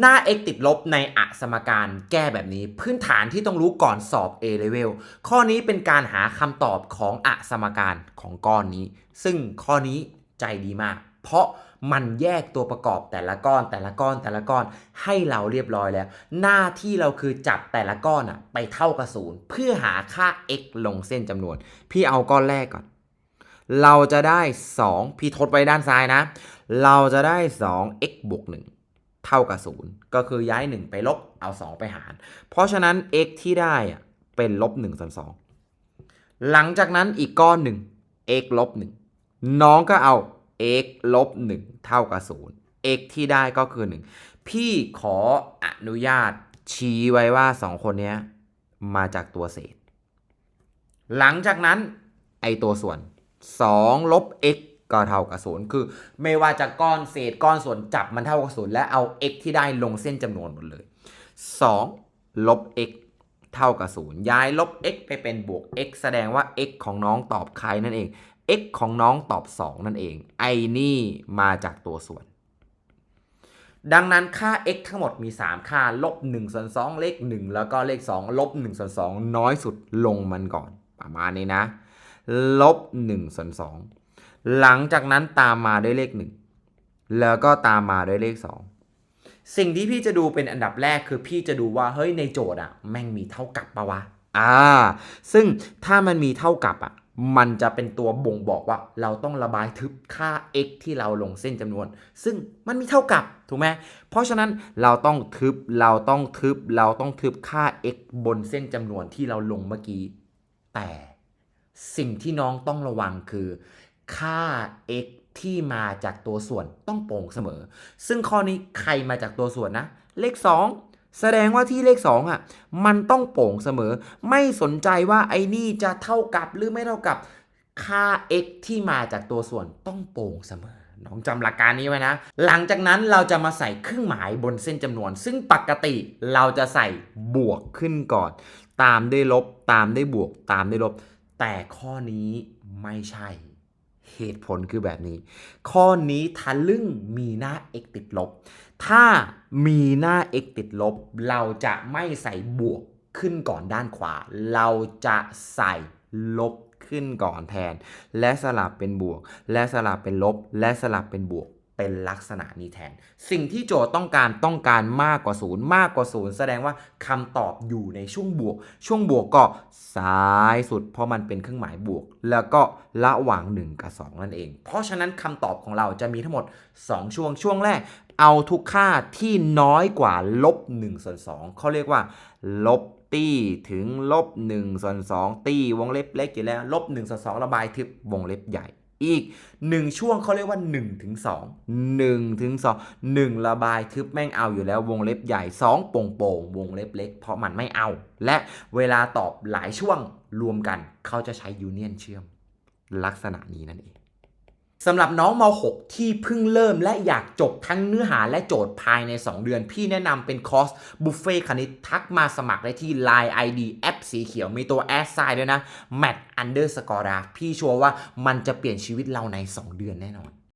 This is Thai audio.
หน้า x ติดลบในอสมการแก้แบบนี้ พื้นฐานที่ต้องรู้ก่อนสอบ A level ข้อนี้เป็นการหาคำตอบของอสมการของก้อนนี้ ซึ่งข้อนี้ใจดีมาก เพราะมันแยกตัวประกอบแต่ละก้อนแต่ละก้อนแต่ละก้อนให้เราเรียบร้อยแล้ว หน้าที่เราคือจับแต่ละก้อนอะไปเท่ากับศูนย์เพื่อหาค่า x ลงเส้นจำนวน พี่เอาก้อนแรกก่อน เราจะได้ 2 พี่ทดไว้ด้านซ้ายนะ เราจะได้ 2 x บวก1 เท่ากับ 0 ก็คือย้าย 1 ไปลบเอา 2 ไปหาร เพราะฉะนั้น x ที่ได้อะเป็นลบ1ส่วน2หลังจากนั้นอีกก้อนหนึ่ง x ลบ1น้องก็เอา x ลบ1เท่ากับ 0 x ที่ได้ก็คือ 1 พี่ขออนุญาตชี้ไว้ว่า 2 คนนี้มาจากตัวเศษ หลังจากนั้นไอตัวส่วน2ลบ x ก็เท่ากับ0คือ ไม่ว่าจะก้อนเศษก้อนส่วนจับมันเท่ากับ0และเอา x ที่ได้ลงเส้นจำนวนหมดเลย 2 ลบ x เท่ากับ0ย้ายลบ x ไปเป็นบวก x แสดงว่า x ของน้องตอบใครนั่นเอง x ของน้องตอบ 2 นั่นเอง ไอ้นี่มาจากตัวส่วน ดังนั้นค่า x ทั้งหมดมี 3 ค่า ลบ1ส่วน2เลข 1 แล้วก็เลข 2 ลบ1ส่วน2น้อยสุดลงมันก่อน ประมาณนี้นะ ลบ1ส่วน2 หลังจากนั้นตามมาด้วยเลข 1 แล้วก็ตามมาด้วยเลข 2 สิ่งที่พี่จะดูเป็นอันดับแรกคือพี่จะดูว่าเฮ้ยในโจทย์อะแม่งมีเท่ากับปะวะอ่า ซึ่งถ้ามันมีเท่ากับอะมันจะเป็นตัวบ่งบอกว่าเราต้องระบายทึบค่า x ที่เราลงเส้นจำนวน ซึ่งมันมีเท่ากับถูกไหมเพราะฉะนั้นเราต้องทึบเราต้องทึบเราต้องทึบค่า x บนเส้นจำนวนที่เราลงเมื่อกี้แต่สิ่งที่น้องต้องระวังคือ ค่า x ที่มาจากตัวส่วนต้องโปร่งเสมอ ซึ่งข้อนี้ใครมาจากตัวส่วนนะ เลข 2 แสดงว่าที่เลข 2อะ มันต้องโปร่งเสมอ ไม่สนใจว่าไอ้นี่จะเท่ากับหรือไม่เท่ากับค่า x ที่มาจากตัวส่วนต้องโปร่งเสมอ น้องจำหลักการนี้ไว้นะ หลังจากนั้นเราจะมาใส่เครื่องหมายบนเส้นจำนวน ซึ่งปกติเราจะใส่บวกขึ้นก่อน ตามด้วยลบ ตามด้วยบวก ตามด้วยลบ แต่ข้อนี้ไม่ใช่ เหตุผลคือแบบนี้ ข้อนี้ทะลึ่งมีหน้า x ติดลบ ถ้ามีหน้า x ติดลบ เราจะไม่ใส่บวกขึ้นก่อนด้านขวา เราจะใส่ลบขึ้นก่อนแทน และสลับเป็นบวก และสลับเป็นลบ และสลับเป็นบวก เป็นลักษณะนี้แทน สิ่งที่โจทย์ต้องการต้องการมากกว่าศูนย์มากกว่าศูนย์แสดงว่าคำตอบอยู่ในช่วงบวก ช่วงบวกก็ซ้ายสุด เพราะมันเป็นเครื่องหมายบวก แล้วก็ระหว่าง 1 กับ 2 นั่นเอง เพราะฉะนั้นคำตอบของเราจะมีทั้งหมด 2 ช่วงช่วงแรก เอาทุกค่าที่น้อยกว่าลบ1ส่วน2เขาเรียกว่า ลบตี้ถึงลบ1ส่วน2ตี้วงเล็บเล็กอยู่แล้วลบ1ส่วน2ระบายทึบวงเล็บใหญ่ อีก 1 ช่วงเขาเรียกว่า1ถึง2 1ถึง2 1 ระบายทึบแม่งเอาอยู่แล้ววงเล็บใหญ่ 2 โป่งโป่งวงเล็บเล็ก เพราะมันไม่เอา และเวลาตอบหลายช่วงรวมกัน เขาจะใช้ยูเนียนเชื่อม ลักษณะนี้นั่นเอง สำหรับน้องม .6 ที่เพิ่งเริ่มและอยากจบทั้งเนื้อหาและโจทย์ภายใน 2 เดือน พี่แนะนำเป็นคอร์สบุฟเฟ่คณิตทักมาสมัครได้ที่ Line ID แอปสีเขียวมีตัวแอสไซด์ด้วยนะ mat underscore พี่ชัวร์ว่ามันจะเปลี่ยนชีวิตเราใน 2 เดือนแน่นอน